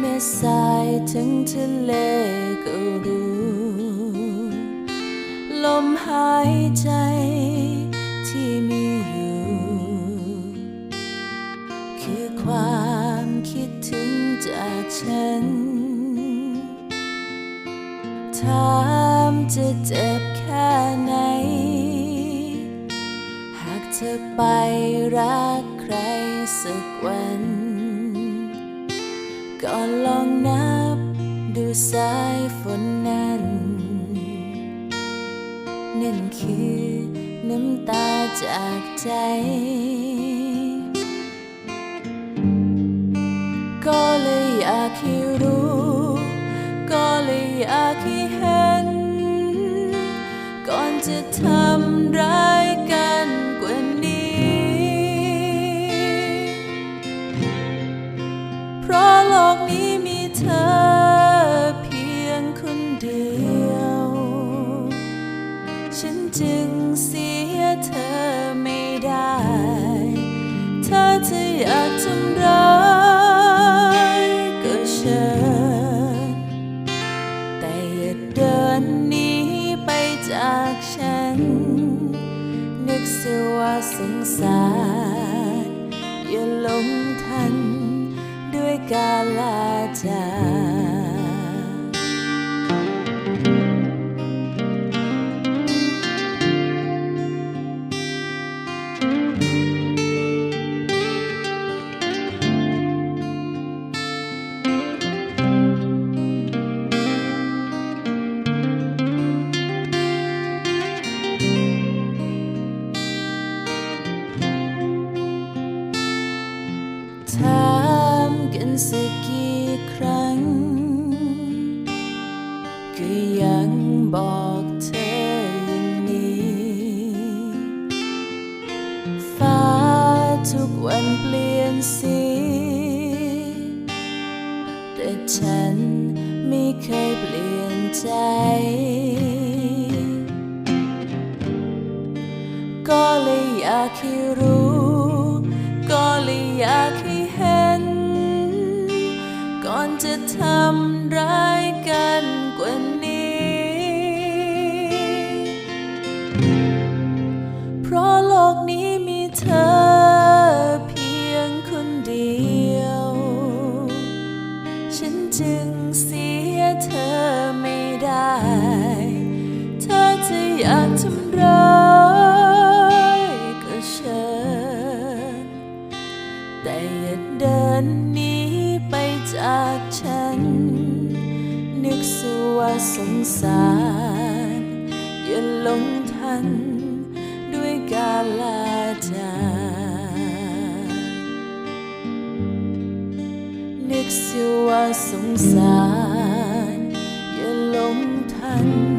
แม่สายถึงทะเลก็รู้ ลมหายใจที่มีอยู่ คือความคิดถึงจากฉัน ถามจะเจ็บแค่ไหน หากเธอไปรักใครสักวัน ก็ลองนับดูสายฝนนั้นนั่นคือน้ำตาจากใจ ก็เลยอยากให้รู้ ก็เลยอยากให้เห็น ก่อนจะทำร้าย จึงเสียเธอไม่ได้ เธอจะอยากทำร้ายก็เชิญ แต่อย่าเดินหนีไปจากฉัน นึกเสียว่าสงสารอย่าหลงทันด้วยกาลาจา เปลี่ยนสี แต่ฉันไม่เคยเปลี่ยนใจ ก็เลยอยากให้รู้ ก็เลยอยากให้เห็น ก่อนจะทำร้าย นหนีไปจากฉัน นึกสว่าสงสารอย่าลงทัน ด้วยกาลาจานึกสิว่าสงสารอย่าลงทัน